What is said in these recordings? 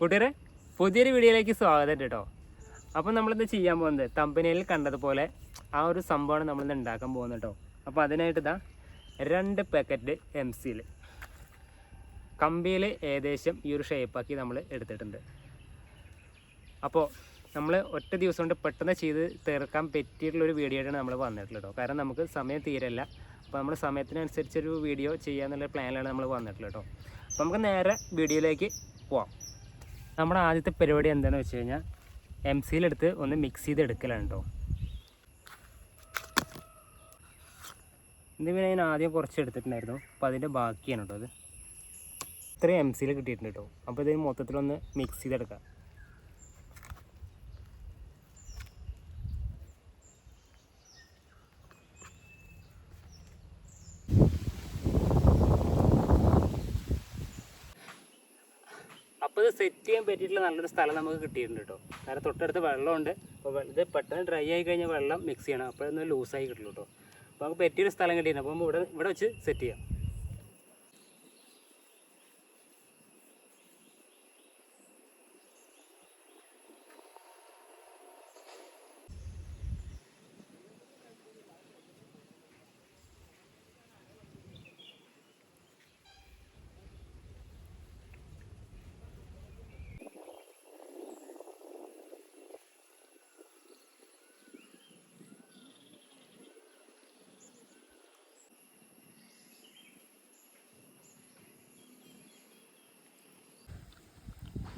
കൂട്ടുകാരെ പുതിയൊരു വീഡിയോയിലേക്ക് സ്വാഗതം കേട്ടോ. അപ്പോൾ നമ്മളിത് ചെയ്യാൻ പോകുന്നത് തമ്പനിയിൽ കണ്ടതുപോലെ ആ ഒരു സംഭവമാണ് നമ്മളിന്ന് ഉണ്ടാക്കാൻ പോകുന്നത് കേട്ടോ. അപ്പോൾ അതിനായിട്ട് ഇതാ രണ്ട് പാക്കറ്റ് എം സിയിൽ കമ്പിയിൽ ഏകദേശം ഈ ഒരു ഷേപ്പാക്കി നമ്മൾ എടുത്തിട്ടുണ്ട്. അപ്പോൾ നമ്മൾ ഒറ്റ ദിവസം കൊണ്ട് പെട്ടെന്ന് ചെയ്ത് തീർക്കാൻ പറ്റിയിട്ടുള്ളൊരു വീഡിയോ ആയിട്ടാണ് നമ്മൾ വന്നിട്ടുള്ളത് കേട്ടോ. കാരണം നമുക്ക് സമയം തീരല്ല അപ്പോൾ നമ്മൾ സമയത്തിനനുസരിച്ചൊരു വീഡിയോ ചെയ്യാന്നുള്ള പ്ലാനിലാണ് നമ്മൾ വന്നിട്ടുള്ളത് കേട്ടോ. അപ്പോൾ നമുക്ക് നേരെ വീഡിയോയിലേക്ക് പോവാം. നമ്മുടെ ആദ്യത്തെ പരിപാടി എന്താണെന്ന് വെച്ച് കഴിഞ്ഞാൽ എം സിയിലെടുത്ത് ഒന്ന് മിക്സ് ചെയ്ത് എടുക്കലാണ് കേട്ടോ ഇത് ഞാൻ ആദ്യം കുറച്ച് എടുത്തിട്ടുണ്ടായിരുന്നു. അപ്പോൾ അതിന്റെ ബാക്കിയാണ് കേട്ടോ അത് ഇത്രയും എം സിയിൽ കിട്ടിയിട്ടുണ്ട് കേട്ടോ അപ്പോൾ ഇത് മൊത്തത്തിലൊന്ന് മിക്സ് ചെയ്തെടുക്കാം. ഇത് സെറ്റ് ചെയ്യാൻ പറ്റിയിട്ടുള്ള നല്ലൊരു സ്ഥലം നമുക്ക് കിട്ടിയിട്ടുണ്ട് കേട്ടോ. കാരണം തൊട്ടടുത്ത് വെള്ളമുണ്ട്. അപ്പോൾ ഇത് പെട്ടെന്ന് ഡ്രൈ ആയി കഴിഞ്ഞാൽ വെള്ളം മിക്സ് ചെയ്യണം. അപ്പോൾ ഒന്ന് ലൂസായി കിട്ടുള്ളൂ കേട്ടോ. അപ്പോൾ നമുക്ക് പറ്റിയൊരു സ്ഥലം കിട്ടിയിട്ടുണ്ട്. അപ്പോൾ ഇവിടെ ഇവിടെ വെച്ച് സെറ്റ് ചെയ്യാം.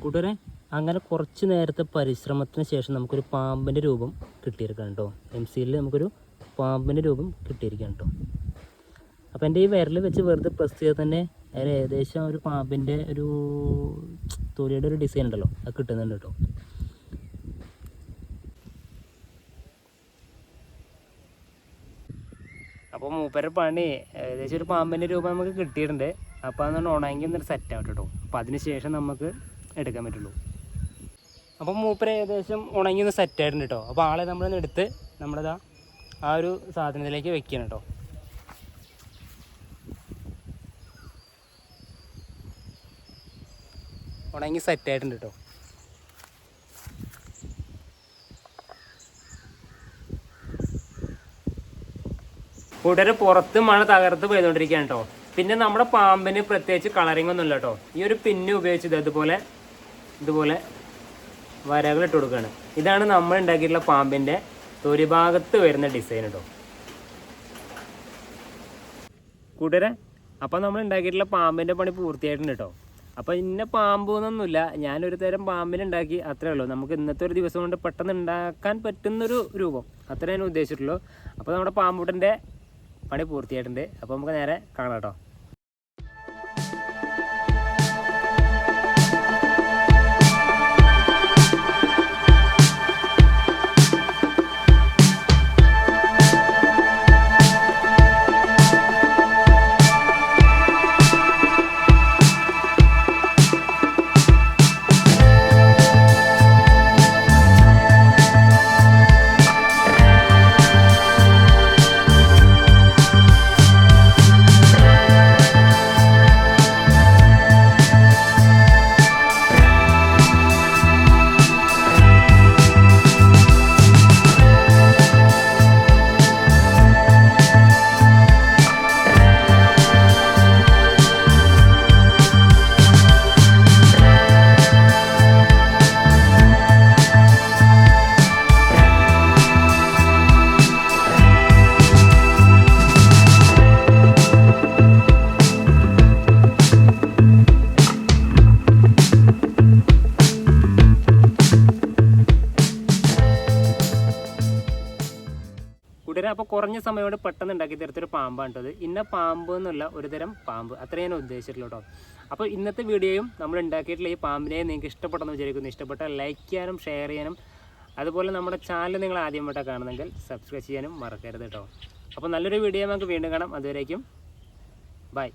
കൂട്ടുകാരെ അങ്ങനെ കുറച്ച് നേരത്തെ പരിശ്രമത്തിന് ശേഷം നമുക്കൊരു പാമ്പിന്റെ രൂപം കിട്ടിയിരിക്കണം കേട്ടോ. എം സിയിൽ നമുക്കൊരു പാമ്പിന്റെ രൂപം കിട്ടിയിരിക്കണം കേട്ടോ. അപ്പോൾ എന്റെ ഈ വിരൽ വെച്ച് വെറുതെ പ്രസ് ചെയ്താൽ തന്നെ അതിൽ ഏകദേശം ഒരു പാമ്പിന്റെ ഒരു തൊലിയുടെ ഒരു ഡിസൈൻ ഉണ്ടല്ലോ അത് കിട്ടുന്നുണ്ട് കേട്ടോ. അപ്പോൾ മൂപ്പരുടെ പണി ഏകദേശം ഒരു പാമ്പിന്റെ രൂപം നമുക്ക് കിട്ടിയിട്ടുണ്ട്. അപ്പോൾ അതൊന്ന് ഉണങ്ങി ഒന്നൊരു സെറ്റ് ആവട്ടെ കേട്ടോ. അപ്പോൾ അതിന് ശേഷം നമുക്ക് എടുക്കാൻ പറ്റുള്ളൂ. അപ്പം മൂപ്പര് ഏകദേശം ഉണങ്ങി ഒന്ന് സെറ്റ് ആയിട്ടുണ്ട് കേട്ടോ അപ്പോൾ ആളെ നമ്മളൊന്ന് എടുത്ത് നമ്മളിതാ ആ ഒരു സാധനത്തിലേക്ക് വെക്കണം കേട്ടോ ഉണങ്ങി സെറ്റ് ആയിട്ടുണ്ട് കേട്ടോ ഉടനെ പുറത്ത് മഴ തകർത്ത് പെയ്തുകൊണ്ടിരിക്കുകയാണ് കേട്ടോ പിന്നെ നമ്മുടെ പാമ്പിന് പ്രത്യേകിച്ച് കളറിംഗ് ഒന്നുമില്ല കേട്ടോ ഈ ഒരു പിന്ന് ഉപയോഗിച്ചത് ഇതുപോലെ ഇതുപോലെ വരകൾ ഇട്ട് കൊടുക്കുകയാണ്. ഇതാണ് നമ്മൾ ഉണ്ടാക്കിയിട്ടുള്ള പാമ്പിന്റെ തൊരി ഭാഗത്ത് വരുന്ന ഡിസൈൻ കേട്ടോ കൂട്ടുകാരെ അപ്പോൾ നമ്മൾ ഉണ്ടാക്കിയിട്ടുള്ള പാമ്പിന്റെ പണി പൂർത്തിയായിട്ടുണ്ട് കേട്ടോ അപ്പോൾ ഇന്ന പാമ്പ് എന്നൊന്നുമില്ല ഞാനൊരു തരം പാമ്പിനുണ്ടാക്കി അത്രേ ഉള്ളൂ. നമുക്ക് ഇന്നത്തെ ഒരു ദിവസം കൊണ്ട് പെട്ടെന്ന് ഉണ്ടാക്കാൻ പറ്റുന്നൊരു രൂപം. അത്രേ ഞാൻ ഉദ്ദേശിച്ചിട്ടുള്ളൂ. അപ്പോൾ നമ്മുടെ പാമ്പൂട്ടന്റെ പണി പൂർത്തിയായിട്ടുണ്ട്. അപ്പോൾ നമുക്ക് നേരെ കാണാം കേട്ടോ അപ്പോൾ കുറഞ്ഞ സമയം കൊണ്ട് പെട്ടെന്ന് ഉണ്ടാക്കി തരത്തൊരു പാമ്പാണ് കേട്ടത് ഇന്ന പാമ്പ് എന്നുള്ള ഒരു തരം പാമ്പ്. അത്രയും ഞാൻ ഉദ്ദേശിച്ചിട്ടുള്ളൂ കേട്ടോ അപ്പോൾ ഇന്നത്തെ വീഡിയോയും നമ്മൾ ഉണ്ടാക്കിയിട്ടുള്ള ഈ പാമ്പിനെ നിങ്ങൾക്ക് ഇഷ്ടപ്പെട്ടെന്ന് വിചാരിക്കുന്നു. ഇഷ്ടപ്പെട്ടാൽ ലൈക്ക് ചെയ്യാനും ഷെയർ ചെയ്യാനും. അതുപോലെ നമ്മുടെ ചാനൽ നിങ്ങൾ ആദ്യമായിട്ടാണ് കാണുന്നെങ്കിൽ സബ്സ്ക്രൈബ് ചെയ്യാനും മറക്കരുത് കേട്ടോ അപ്പോൾ നല്ലൊരു വീഡിയോ നമുക്ക് വീണ്ടും കാണാം. അതുവരേക്കും ബൈ